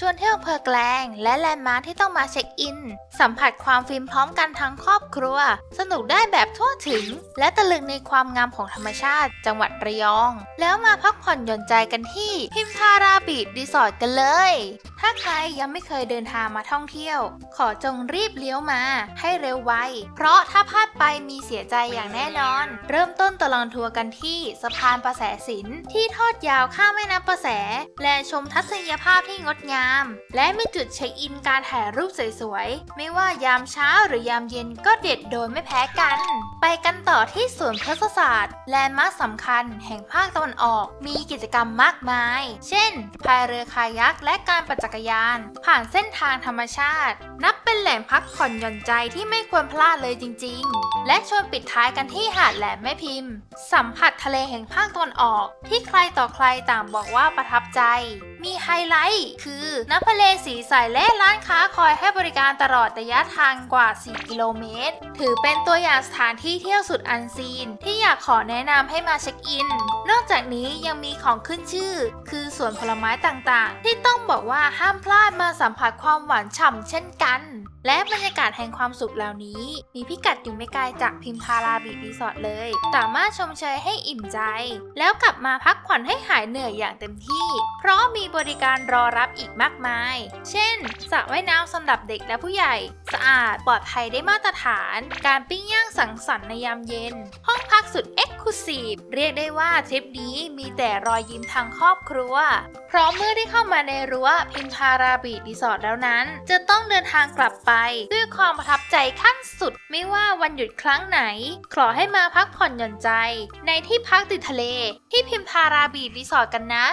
ชวนเที่ยวอำเภอแกลง และแลนด์มาร์คที่ต้องมาเช็คอิน สัมผัสความฟินพร้อมกันทั้งครอบครัว สนุกได้แบบทั่วถึง และตะลึงในความงามของธรรมชาติ จังหวัดระยอง แล้วมาพักผ่อนหย่อนใจกันที่พิมทาราบีดรีสอร์ทกันเลย ถ้าใครยังไม่เคยเดินทางมาท่องเที่ยว ขอจงรีบเลี้ยวมา ให้เร็วไว เพราะถ้าพลาดไปมีเสียใจอย่างแน่นอน เริ่มต้นตลอดทัวร์กันที่สะพานประแสสินที่ทอดยาวข้ามแม่น้ำประแส และชมทัศนียภาพที่งดงามและมีจุดเช็คอินการถ่ายรูปสวยๆ ไม่ว่ายามเช้าหรือยามเย็นก็เด็ดโดยไม่แพ้กัน ไปกันต่อที่สวนพฤกษศาสตร์แลนด์มาร์คสำคัญแห่งภาคตะวันออก มีกิจกรรมมากมาย เช่นพายเรือคายักและการปั่นจักรยาน ผ่านเส้นทางธรรมชาติ นับเป็นแหล่งพักผ่อนหย่อนใจที่ไม่ควรพลาดเลยจริง ๆ และชวนปิดท้ายกันที่หาดแหลมแม่พิมพ์ สัมผัสทะเลแห่งภาคตะวันออก ที่ใครต่อใครต่างบอกว่าประทับใจ มีไฮไลท์ คือน้ำทะเลสีใสและร้านค้าคอยให้บริการตลอดระยะทางกว่า 4 กิโลเมตร ถือเป็นตัวอย่างสถานที่เที่ยวสุดอันซีน ที่อยากขอแนะนำให้มาเช็คอิน นอกจากนี้ยังมีของขึ้นชื่อ คือสวนผลไม้ต่างๆ ที่ต้องบอกว่าห้ามพลาดมาสัมผัสความหวานฉ่ำเช่นกัน และบรรยากาศแห่งความสุขเหล่านี้ มีพิกัดอยู่ไม่ไกลจากพิมพาราบีรีสอร์ทเลย สามารถชมเชยให้อิ่มใจ แล้วกลับมาพักผ่อนให้หายเหนื่อยอย่างเต็มที่ เพราะมีบริการรอรับอีกมากมาย เช่นสระว่ายน้ำสำหรับเด็กและผู้ใหญ่ สะอาดปลอดภัยได้มาตรฐาน การปิ้งย่างสังสรรค์ในยามเย็น ห้อง พักสุดเอ็กซ์คลูซีฟเรียกได้ว่าทริปนี้มีแต่รอยยิ้มทางครอบครัว เพราะเมื่อได้เข้ามาในรั้วพิมพาราบีรีสอร์ทแล้วนั้น จะต้องเดินทางกลับไป ด้วยความประทับใจขั้นสุด ไม่ว่าวันหยุดครั้งไหน ขอให้มาพักผ่อนหย่อนใจ ในที่พักติดทะเล ที่พิมพาราบีรีสอร์ทกันนะ